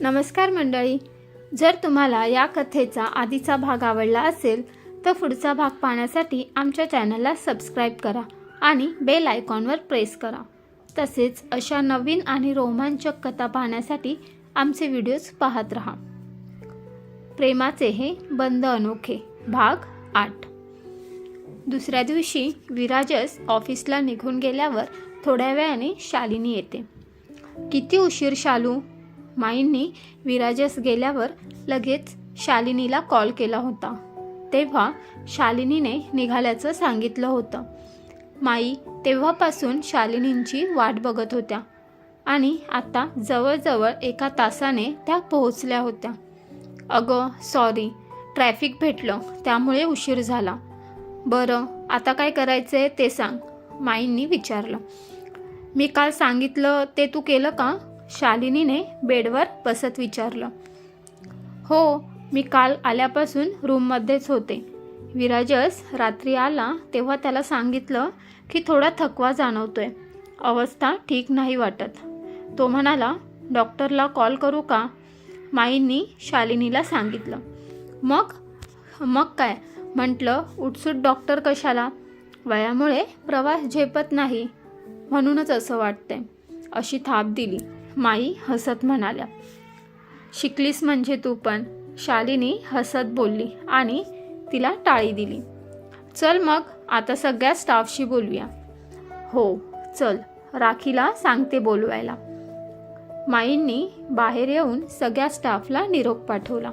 नमस्कार मंडळी. जर तुम्हाला या कथेचा आधीचा भाग आवडला असेल तर पुढचा भाग पाहण्यासाठी आमच्या चॅनलला सबस्क्राईब करा आणि बेल आयकॉनवर प्रेस करा. तसेच अशा नवीन आणि रोमांचक कथा पाहण्यासाठी आमचे व्हिडिओज पाहत रहा. प्रेमाचे हे बंद अनोखे भाग आठ. दुसऱ्या दिवशी विराजस ऑफिसला निघून गेल्यावर थोड्या वेळाने शालिनी येते. किती उशीर शालू? माईंनी विराजस गेल्यावर लगेच शालिनीला कॉल केला होता. तेव्हा शालिनीने निघाल्याचं सांगितलं होतं. माई तेव्हापासून शालिनींची वाट बघत होत्या आणि आता जवळजवळ एका तासाने त्या पोहोचल्या होत्या. अगं सॉरी ट्रॅफिक भेटलं त्यामुळे उशीर झाला. बरं आता काय करायचं आहे ते सांग माईंनी विचारलं. मी काल सांगितलं ते तू केलं का? शालिनीने बेडवर बसत विचारलं. हो मी काल आल्यापासून रूममध्येच होते. विराजस रात्री आला तेव्हा त्याला सांगितलं की थोडा थकवा जाणवतोय. अवस्था ठीक नाही वाटत. तो म्हणाला डॉक्टरला कॉल करू का? माईंनी शालिनीला सांगितलं. मग? मग काय? म्हटलं उठसूट डॉक्टर कशाला? वयामुळे प्रवास झेपत नाही. म्हणूनच असं वाटतंय. अशी थाप दिली. माई हसत म्हणाल्या. शिकलीस म्हणजे तू पण. शालिनी हसत बोलली आणि तिला टाळी दिली. चल मग आता सगळ्या स्टाफशी बोलूया. हो चल. राखीला सांगते बोलवायला. माईंनी बाहेर येऊन सगळ्या स्टाफला निरोप पाठवला.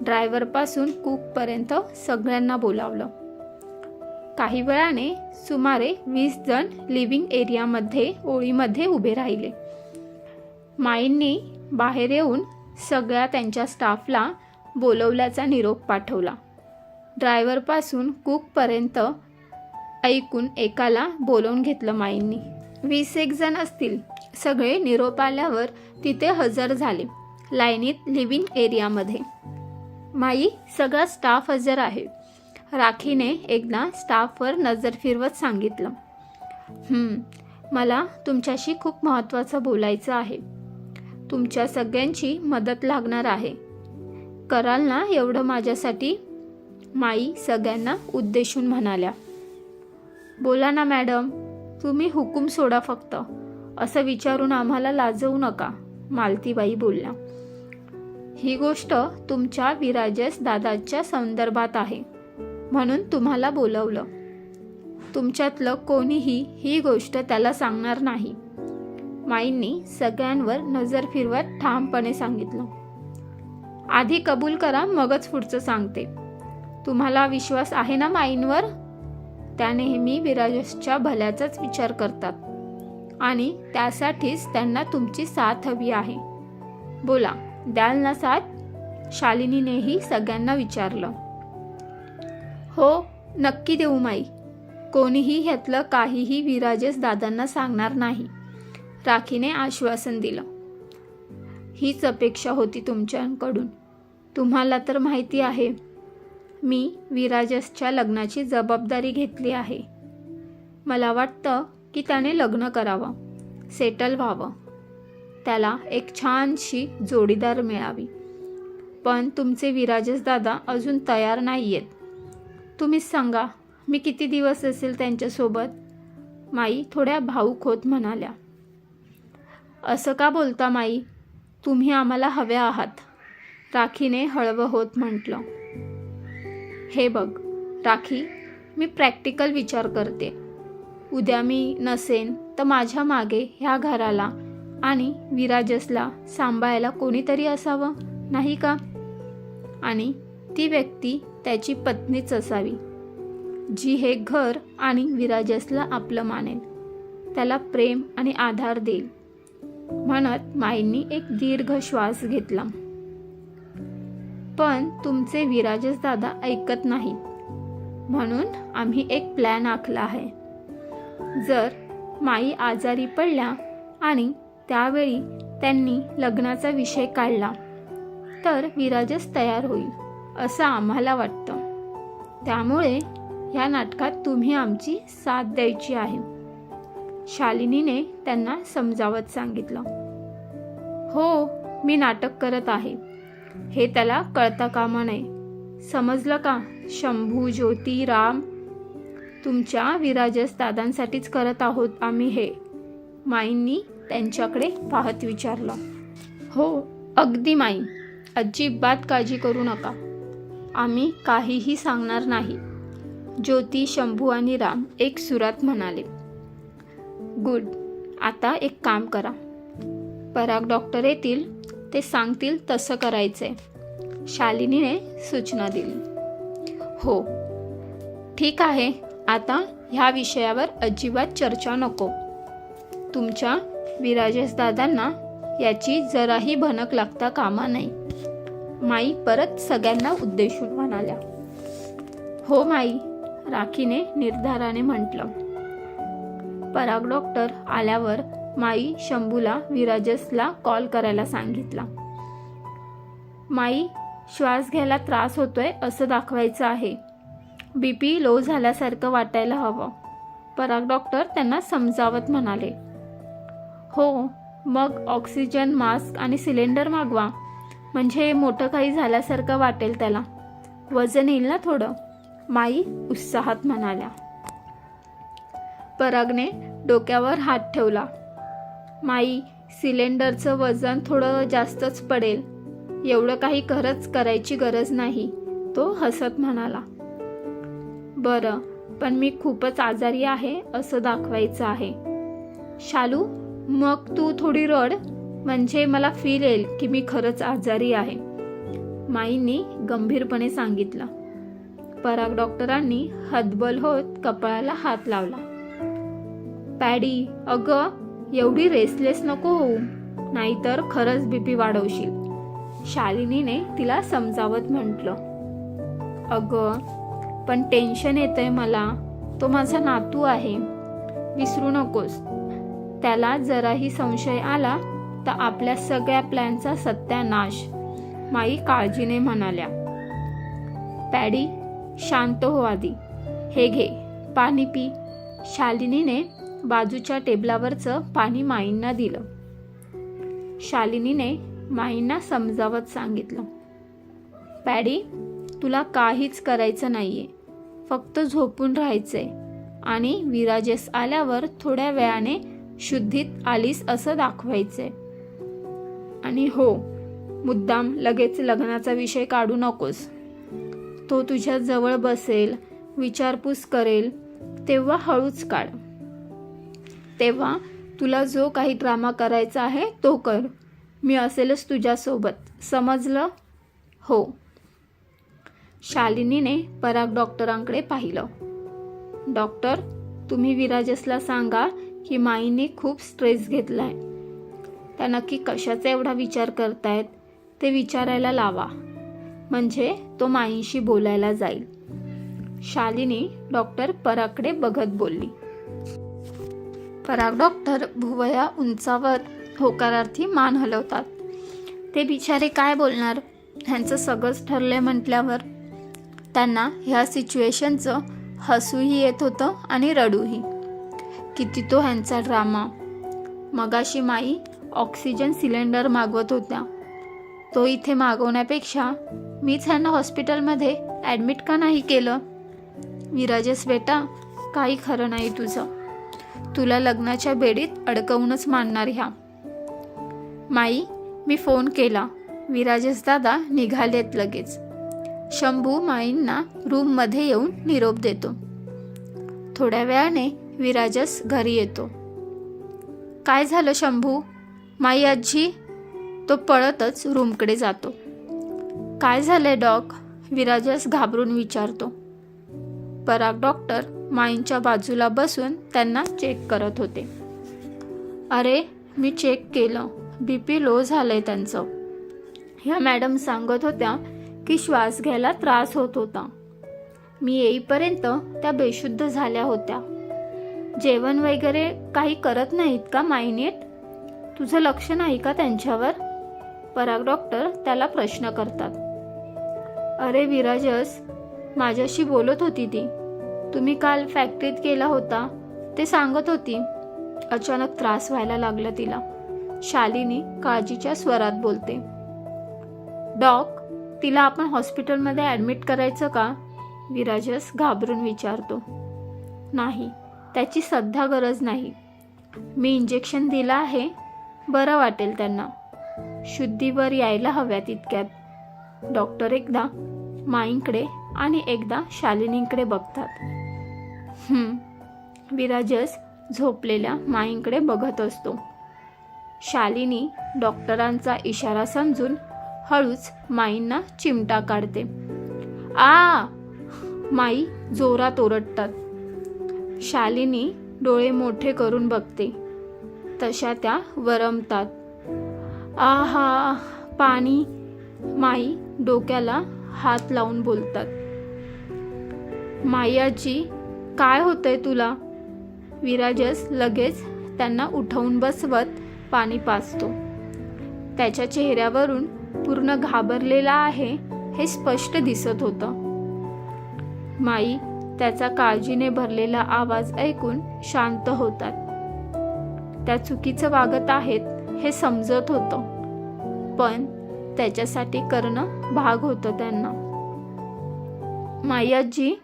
ड्रायव्हरपासून कुकपर्यंत सगळ्यांना बोलावलं. काही वेळाने सुमारे वीस जण लिव्हिंग एरियामध्ये ओळीमध्ये उभे राहिले. माईंनी बाहेर येऊन सगळ्या त्यांच्या स्टाफला बोलवल्याचा निरोप पाठवला. ड्रायव्हरपासून कुकपर्यंत ऐकून एकाला बोलवून घेतलं माईंनी. वीस एक जण असतील. सगळे निरोप आल्यावर तिथे हजर झाले. लाईनीत लिव्हिंग एरियामध्ये. माई सगळा स्टाफ हजर आहे. राखीने एकदा स्टाफवर नजर फिरवत सांगितलं. मला तुमच्याशी खूप महत्त्वाचं बोलायचं आहे. तुमच्या सगळ्यांची मदत लागणार आहे. कराल ना एवढं माझ्यासाठी? माई सगळ्यांना उद्देशून म्हणाल्या. बोला ना मॅडम तुम्ही हुकूम सोडा फक्त. असं विचारून आम्हाला लाजवू नका मालतीबाई बोलल्या. ही गोष्ट तुमच्या विराजस दादाच्या संदर्भात आहे म्हणून तुम्हाला बोलवलं. तुमच्यातलं कोणीही ही गोष्ट त्याला सांगणार नाही. माईंनी सगळ्यांवर नजर फिरवत ठामपणे सांगितलं. आधी कबूल करा मगच पुढचं सांगते. तुम्हाला विश्वास आहे ना माईंवर? त्या नेहमी विराजसच्या भल्याचाच विचार करतात. आणि त्यासाठीच त्यांना तुमची साथ हवी आहे. बोला द्याल ना साथ? शालिनीनेही सगळ्यांना विचारलं. हो नक्की देऊ माई. कोणीही ह्यातलं काहीही विराजस दादांना सांगणार नाही. राखीने आश्वासन दिलं. हीच अपेक्षा होती तुमच्याकडून. तुम्हाला तर माहिती आहे मी विराजसच्या लग्नाची जबाबदारी घेतली आहे. मला वाटतं की त्याने लग्न करावं सेटल व्हावं. त्याला एक छानशी जोडीदार मिळावी. पण तुमचे विराजस दादा अजून तयार नाही आहेत तुम्हीच सांगा मी किती दिवस असेल त्यांच्यासोबत? माई थोड्या भाऊक होत म्हणाल्या. असं का बोलता माई? तुम्ही आम्हाला हव्या आहात. राखीने हळवं होत म्हटलं. हे बघ राखी मी प्रॅक्टिकल विचार करते. उद्या मी नसेन तर माझ्या मागे ह्या घराला आणि विराजसला सांभाळायला कोणीतरी असावं नाही का? आणि ती व्यक्ती त्याची पत्नीच असावी जी हे घर आणि विराजसला आपलं मानेल. त्याला प्रेम आणि आधार देईल. म्हणत माईंनी एक दीर्घ श्वास घेतला. पण तुमचे विराजस दादा ऐकत नाहीत. म्हणून आम्ही एक प्लॅन आखला आहे. जर माई आजारी पडल्या आणि त्यावेळी त्यांनी लग्नाचा विषय काढला तर विराजस तयार होईल असं आम्हाला वाटतं. त्यामुळे ह्या नाटकात तुम्ही आमची साथ द्यायची आहे. शालिनीने त्यांना समजावत सांगितलं. हो मी नाटक करत आहे. हे त्याला कळता कामा नये समजलं का? शंभू ज्योती राम तुमच्या विराजस दादांसाठीच करत आहोत आम्ही हे. माईंनी त्यांच्याकडे पाहत विचारलं. हो अगदी माई. अजिबात काळजी करू नका. आम्ही काहीही सांगणार नाही. ज्योती शंभू आणि राम एक सुरात म्हणाले. गुड. आता एक काम करा. पराग डॉक्टर येतील ते सांगतील तसं करायचंय. शालिनीने सूचना दिली. हो. ठीक आहे. आता ह्या विषयावर अजिबात चर्चा नको. तुमच्या विराजेश दादांना याची जराही भनक लागता कामा नाही. माई परत सगळ्यांना उद्देशून म्हणाल्या. हो माई राखीने निर्धाराने म्हटलं. पराग डॉक्टर आल्यावर माई शंभूला विराजसला कॉल करायला सांगितला. माई श्वास घ्यायला त्रास होतोय असं दाखवायचं आहे. बी पी लो झाल्यासारखं वाटायला हवं. पराग डॉक्टर त्यांना समजावत म्हणाले हो मग ऑक्सिजन मास्क आणि सिलेंडर मागवा. म्हणजे मोठं काही झाल्यासारखं वाटेल त्याला. वजन येईल ना थोडं. माई उत्साहात म्हणाल्या. परागने डोक्यावर हात ठेवला. माई सिलेंडरचं वजन थोडं जास्तच पडेल. एवढं काही खरंच करायची गरज नाही तो हसत म्हणाला. बरं पण मी खूपच आजारी आहे असं दाखवायचं आहे. शालू मग तू थोडी रड. म्हणजे मला फील येईल की मी खरंच आजारी आहे. माईंनी गंभीरपणे सांगितलं. पराग डॉक्टरांनी हतबल होत कपाळाला हात लावला. पॅडी. अगं एवढी रेसलेस नको होऊ. नाहीतर खरंच बीपी वाढवशील. शालिनीने तिला समजावत म्हटलं. अगं पण टेन्शन येतंय मला. तो माझा नातू आहे. विसरू नकोस. त्याला जराही संशय आला तर आपल्या सगळ्या प्लॅनचा सत्यानाश. माई काळजीने म्हणाल्या. पॅडी शांत हो आधी. हे घे पाणी पी. शालिनीने बाजूच्या टेबलावरचं पाणी माईंना दिलं. शालिनीने माईंना समजावत सांगितलं पॅडी तुला काहीच करायचं नाहीये. फक्त झोपून राहायचंय आणि विराजेस आल्यावर थोड्या वेळाने शुद्धीत आलीस असं दाखवायचंय. आणि हो मुद्दाम लगेच लग्नाचा विषय काढू नकोस. तो तुझ्या जवळ बसेल विचारपूस करेल तेव्हा हळूच काढ. तेव्हा तुला जो काही ड्रामा करायचा आहे तो कर. मी असेलच तुझ्यासोबत. समजलं? हो. शालिनीने पराग डॉक्टरांकडे पाहिलं. डॉक्टर तुम्ही विराजसला सांगा की माईने खूप स्ट्रेस घेतलाय. त्या नक्की कशाचा एवढा विचार करतायत? ते विचारायला लावा. म्हणजे तो माईंशी बोलायला जाईल. शालिनी डॉक्टर परागकडे बघत बोलली. पराग डॉक्टर भुवया उंचावर होकारार्थी मान हलवतात. ते बिचारे काय बोलणार? ह्यांचं सगळंच ठरलंय म्हटल्यावर त्यांना ह्या सिच्युएशनचं हसूही येत होतं आणि रडूही. किती तो ह्यांचा ड्रामा. मगाशी माई ऑक्सिजन सिलेंडर मागवत होत्या. तो इथे मागवण्यापेक्षा मीच ह्यांना हॉस्पिटलमध्ये ॲडमिट का नाही केलं? विराजेस बेटा काही खरं नाही तुझं. तुला लग्नाच्या बेडीत अडकवूनच मानणार ह्या. माई मी फोन केला. विराजेस दादा निघालेत लगेच. शंभू माईंना रूममध्ये येऊन निरोप देतो. थोड्या वेळाने विराजस घरी येतो. काय झालं शंभू? माई आजी? तो पळतच रूमकडे जातो. काय झालंय डॉग विराजस घाबरून विचारतो. पराग डॉक्टर माईंच्या बाजूला बसून त्यांना चेक करत होते. अरे मी चेक केलं. बी पी लो झालंय त्यांचं. ह्या मॅडम सांगत होत्या की श्वास घ्यायला त्रास होत होता. मी येईपर्यंत त्या बेशुद्ध झाल्या होत्या. जेवण वगैरे काही करत नाहीत का मायनेट तुझं लक्ष नाही का त्यांच्यावर? पराग डॉक्टर त्याला प्रश्न करतात. अरे विराजस माझ्याशी बोलत होती ती. तुम्ही काल फॅक्टरीत गेला होता. ते सांगत होती अचानक त्रास व्हायला लागला तिला. शालिनी काळजीच्या स्वरात बोलते. डॉक तिला आपण हॉस्पिटलमध्ये ॲडमिट करायचं का? विराजस घाबरून विचारतो. नाही त्याची सध्या गरज नाही. मी इंजेक्शन दिलं आहे बरं वाटेल त्यांना. शुद्धीवर यायला हव्यात इतक्यात डॉक्टर एकदा माईंकडे आणि एकदा शालिनींकडे बघतात. विराजस झोपलेल्या माईंकडे बघत असतो. शालिनी डॉक्टरांचा इशारा समजून हळूच माईंना चिमटा काढते. आ! माई जोरात ओरडतात. शालिनी डोळे मोठे करून बघते. तशा त्या वरमतात. आहा! पाणी! माई डोक्याला हात लावून बोलतात. मायाची काय होतंय तुला? विराजस लगेच त्यांना उठवून बसवत पाणी पाजतो. त्याच्या चेहऱ्यावरून पूर्ण घाबरलेला आहे हे स्पष्ट दिसत होतं. माई त्याचा काळजीने भरलेला आवाज ऐकून शांत होतात. त्या चुकीचं वागत आहेत हे समजत होतं. पण त्याच्यासाठी करणं भाग होतं त्यांना. मायाजी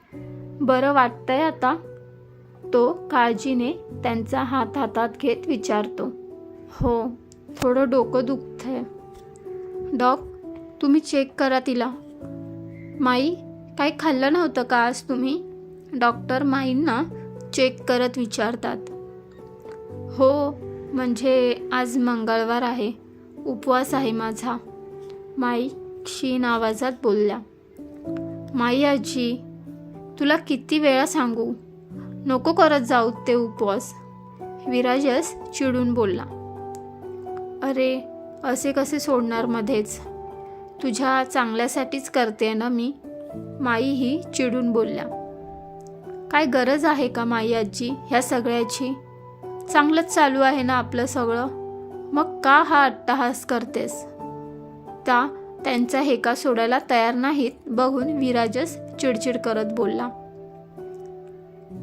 बरं वाटतंय आता. तो काळजीने त्यांचा हात हातात घेत विचारतो. हो थोडं डोकं दुखतंय. डॉक तुम्ही चेक करा तिला. माई काही खाल्लं नव्हतं का आज तुम्ही? डॉक्टर माईंना चेक करत विचारतात. हो म्हणजे आज मंगळवार आहे. उपवास आहे माझा. माई क्षीण आवाजात बोलल्या. माई आजी तुला किती वेळा सांगू? नको करत जाऊ ते उपवास. विराजस चिडून बोलला. अरे असे कसे सोडणार मध्येच? तुझ्या चांगल्यासाठीच करते ना मी? माई ही चिडून बोलल्या. काय गरज आहे का माई आजी ह्या सगळ्याची? चांगलंच चालू आहे ना आपलं सगळं? मग का हा अट्टहास करतेस? त्या त्यांचा हेका सोडायला तयार नाहीत बघून विराजस चिडचिड करत बोलला.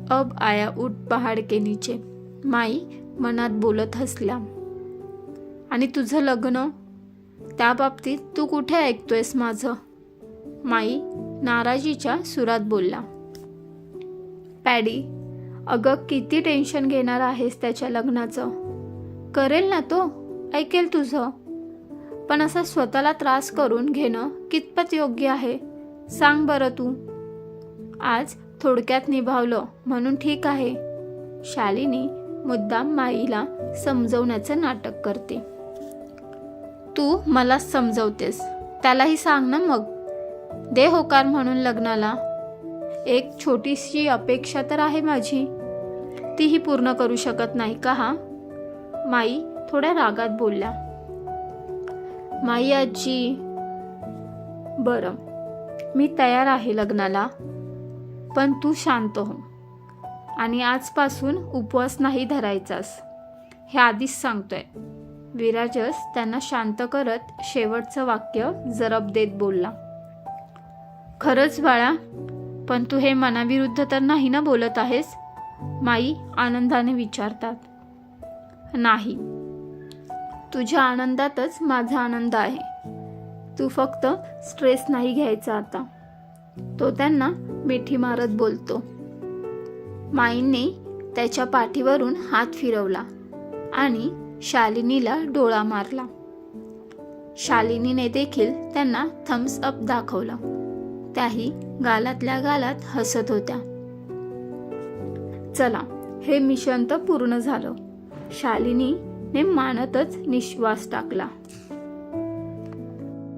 अब आया उठ पहाड के नीचे. माई मनात बोलत हसल्या. आणि तुझं लग्न? त्या बाबतीत तू कुठे ऐकतोयस माझं? माई नाराजीच्या सुरात बोलला. पॅडी अगं किती टेन्शन घेणार आहेस त्याच्या लग्नाचं? करेल ना तो? ऐकेल तुझं? पण असा स्वतःला त्रास करून घेणं कितपत योग्य आहे? सांग बरं तू. आज थोडक्यात निभावलं म्हणून ठीक आहे. शालिनी मुद्दाम माईला समजवण्याचं नाटक करते. तू मला समजवतेस त्यालाही सांग ना मग. दे होकार म्हणून लग्नाला. एक छोटीशी अपेक्षा तर आहे माझी. तीही पूर्ण करू शकत नाही का हा? माई थोड्या रागात बोलल्या. माई आजी. बरं. मी तयार आहे लग्नाला पण तू शांत हो. आणि आजपासून उपवास नाही धरायचास हे आधीच सांगतोय. विराजस त्यांना शांत करत शेवटचं वाक्य जरब देत बोलला. खरंच बाळा पण तू हे मनाविरुद्ध तर नाही ना बोलत आहेस? माई आनंदाने विचारतात. नाही. तुझ्या आनंदातच माझा आनंद आहे. तू फक्त स्ट्रेस नाही घ्यायचा आता. तो त्यांना मिठी मारत बोलतो. माईंने त्याच्या पाठीवरून हात फिरवला आणि शालिनीला डोळा मारला. शालिनीने देखील त्यांना थम्स अप दाखवला. त्याही गालातल्या गालात हसत होत्या. चला हे मिशन तर पूर्ण झालं. शालिनीने मानतच निश्वास टाकला.